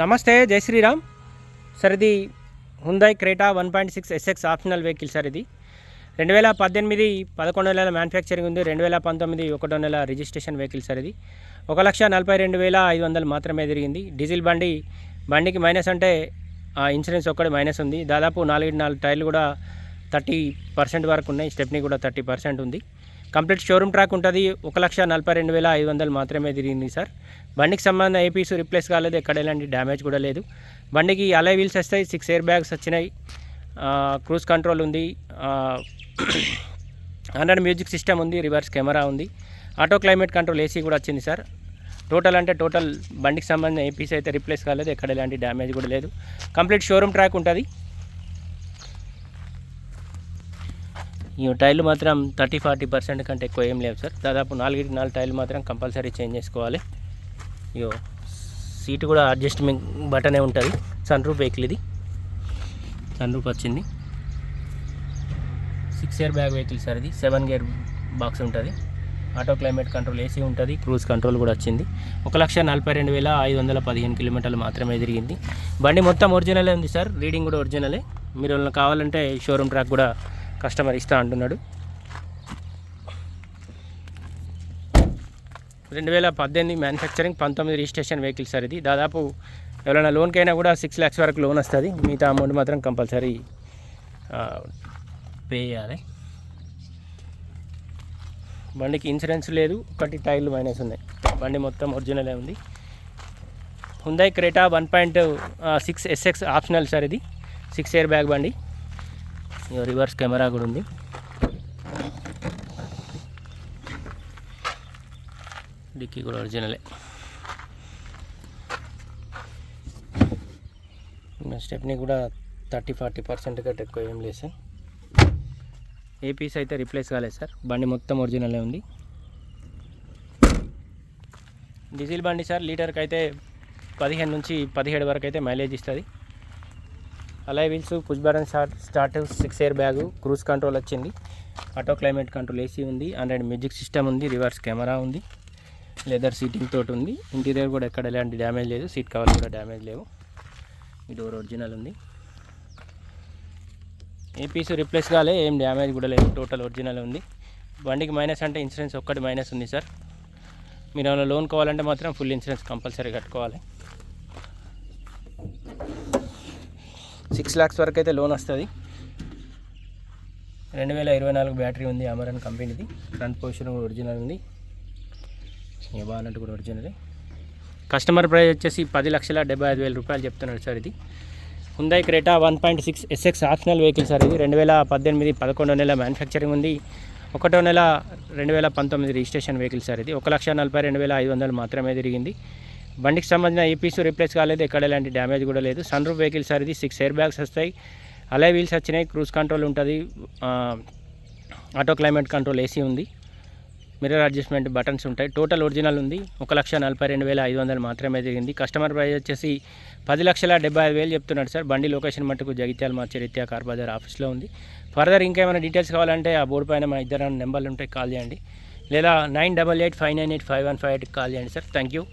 నమస్తే జై శ్రీరామ్. సార్ ఇది Hyundai Creta one point six SX optional vehicle sir ఇది. రెండు వేల పద్దెనిమిది పదకొండు నెలల మ్యానుఫ్యాక్చరింగ్ ఉంది. రెండు వేల పంతొమ్మిది ఒకటో నెల రిజిస్ట్రేషన్ వెహికల్ సార్ ఇది. ఒక లక్ష నలభై రెండు వేల ఐదు వందలు మాత్రమే తిరిగింది. డీజిల్ బండి బండికి మైనస్ అంటే ఆ ఇన్సూరెన్స్ ఒక్కటి మైనస్ ఉంది. దాదాపు నాలుగు నాలుగు టైర్లు కూడా థర్టీ పర్సెంట్ వరకు ఉన్నాయి. స్టెప్ని కూడా థర్టీ పర్సెంట్ ఉంది. కంప్లీట్ షోరూమ్ ట్రాక్ ఉంటుంది. ఒక లక్ష నలభై రెండు వేల ఐదు వందలు మాత్రమే తిరిగింది సార్. బండికి సంబంధించిన ఏపీస్ రిప్లేస్ కాలేదు. ఎక్కడ ఎలాంటి డ్యామేజ్ కూడా లేదు. బండికి అలై వీల్స్ వస్తాయి. సిక్స్ ఎయిర్ బ్యాగ్స్ వచ్చినాయి. క్రూజ్ కంట్రోల్ ఉంది. హండ్రెడ్ మ్యూజిక్ సిస్టమ్ ఉంది. రివర్స్ కెమెరా ఉంది. ఆటో క్లైమేట్ కంట్రోల్ ఏసీ కూడా వచ్చింది సార్. టోటల్ అంటే టోటల్ బండికి సంబంధించిన ఏపీస్ అయితే రిప్లేస్ కాలేదు. ఎక్కడ ఎలాంటి డ్యామేజ్ కూడా లేదు. కంప్లీట్ షోరూమ్ ట్రాక్ ఉంటుంది. ఈ టైర్లు మాత్రం థర్టీ ఫార్టీ పర్సెంట్ కంటే ఎక్కువ ఏం లేవు సార్. దాదాపు నాలుగు నాలుగు టైర్లు మాత్రం కంపల్సరీ చేంజ్ చేసుకోవాలి. ఇయో సీటు కూడా అడ్జస్ట్మెంట్ బటనే ఉంటుంది. సన్ రూఫ్ వెహికల్ ఇది. సన్ రూఫ్ వచ్చింది. Six air bag vehicle sir ఇది. సెవెన్ గేర్ బాక్స్ ఉంటుంది. ఆటో క్లైమేట్ కంట్రోల్ ఏసీ ఉంటుంది. క్రూజ్ కంట్రోల్ కూడా వచ్చింది. ఒక లక్ష నలభై రెండు వేల ఐదు వందల పదిహేను కిలోమీటర్లు మాత్రమే తిరిగింది. బండి మొత్తం ఒరిజినలే ఉంది సార్. రీడింగ్ కూడా ఒరిజినలే. మీరు కావాలంటే షోరూమ్ ట్రాక్ కూడా కస్టమర్ ఇస్తా అంటున్నాడు. రెండు వేల పద్దెనిమిది మ్యానుఫ్యాక్చరింగ్ పంతొమ్మిది రిజిస్ట్రేషన్ వెహికల్ సార్ ఇది. దాదాపు ఎవరైనా లోన్కైనా కూడా సిక్స్ ల్యాక్స్ వరకు లోన్ వస్తుంది. మిగతా అమౌంట్ మాత్రం కంపల్సరీ పే చేయాలి. బండికి ఇన్సూరెన్స్ లేదు ఒకటి టైర్లు మైనస్ ఉన్నాయి. బండి మొత్తం ఒరిజినలే ఉంది. Hyundai Creta one point six SX optional sir ఇది. సిక్స్ ఇయర్ బ్యాగ్ బండి. రివర్స్ కెమెరా కూడా ఉంది. డిక్కీ కూడా ఒరిజినలే స్టెప్ని కూడా థర్టీ ఫార్టీ పర్సెంట్ కంటే ఎక్కువ ఏం లేదు సార్. ఏ పీస్ అయితే రిప్లేస్ కాలేదు సార్ బండి మొత్తం ఒరిజినలే ఉంది. డీజిల్ బండి సార్ లీటర్కి అయితే పదిహేను నుంచి పదిహేడు వరకు అయితే మైలేజ్ ఇస్తుంది. Alloy wheels push button start start six air bag cruise control వచ్చింది. ఆటో క్లైమేట్ కంట్రోల్ ఏసీ ఉంది అండ్రాయిడ్ మ్యూజిక్ సిస్టమ్ ఉంది రివర్స్ కెమెరా ఉంది లెదర్ సీటింగ్ తోటి ఉంది. ఇంటీరియర్ కూడా ఎక్కడ ఎలాంటి డ్యామేజ్ లేదు సీట్ కవర్ కూడా డ్యామేజ్ లేవు. ఈ డోర్ ఒరిజినల్ ఉంది. ఏ పీస్ రిప్లేస్ కాలే ఏం డ్యామేజ్ కూడా లేదు టోటల్ ఒరిజినల్ ఉంది. బండికి మైనస్ అంటే ఇన్సూరెన్స్ ఒక్కటి మైనస్ ఉంది సార్ మీరు ఏమైనా లోన్ కావాలంటే మాత్రం ఫుల్ ఇన్సూరెన్స్ కంపల్సరీ కట్టుకోవాలి. సిక్స్ ల్యాక్స్ వరకు అయితే లోన్ వస్తుంది. రెండు వేల ఇరవై నాలుగు బ్యాటరీ ఉంది అమరన్ కంపెనీది. ఫ్రంట్ పొజిషన్ కూడా ఒరిజినల్ ఉంది. బాగున్నట్టు కూడా ఒరిజినల్ కస్టమర్ ప్రైస్ వచ్చేసి పది లక్షల డెబ్బై ఐదు వేల రూపాయలు చెప్తున్నాడు సార్ ఇది. Hyundai Creta one point six SX optional vehicle sir ఇది. రెండు వేల పద్దెనిమిది పదకొండో నెల మ్యానుఫ్యాక్చరింగ్ ఉంది. ఒకటో నెల రెండు వేల పంతొమ్మిది రిజిస్ట్రేషన్ వెహికల్ సార్ ఇది. ఒక లక్ష నలభై రెండు వేల ఐదు వందలు మాత్రమే తిరిగింది. బండికి సంబంధించిన ఏపీస్ రిప్లేస్ కాలేదు ఎక్కడ ఎలాంటి డ్యామేజ్ కూడా లేదు. సన్ రూఫ్ వెహికల్ సార్ ఇది సిక్స్ ఎయిర్ బ్యాగ్స్ వస్తాయి. అలై వీల్స్ వచ్చినాయి క్రూజ్ కంట్రోల్ ఉంటుంది. ఆటో క్లైమేట్ కంట్రోల్ ఏసీ ఉంది. మిర్రర్ అడ్జస్ట్మెంట్ బటన్స్ ఉంటాయి. టోటల్ ఒరిజినల్ ఉంది. ఒక లక్ష నలభై రెండు వేల ఐదు వందలు మాత్రమే జరిగింది. కస్టమర్ ప్రైస్ వచ్చేసి పది లక్షల డెబ్బై ఐదు వేలు చెప్తున్నాడు సార్. బండి లొకేషన్ మట్టుకు జగిత్యాల మార్చి కార్ బజార్ ఆఫీస్లో ఉంది. ఫర్దర్ ఇంకేమైనా డీటెయిల్స్ కావాలంటే ఆ బోర్డు పైన మా ఇద్దరు నెంబర్లు ఉంటాయి కాల్ చేయండి. లేదా nine double eight five nine eight five one five ఎయిట్కి కాల్ చేయండి సార్. Thank you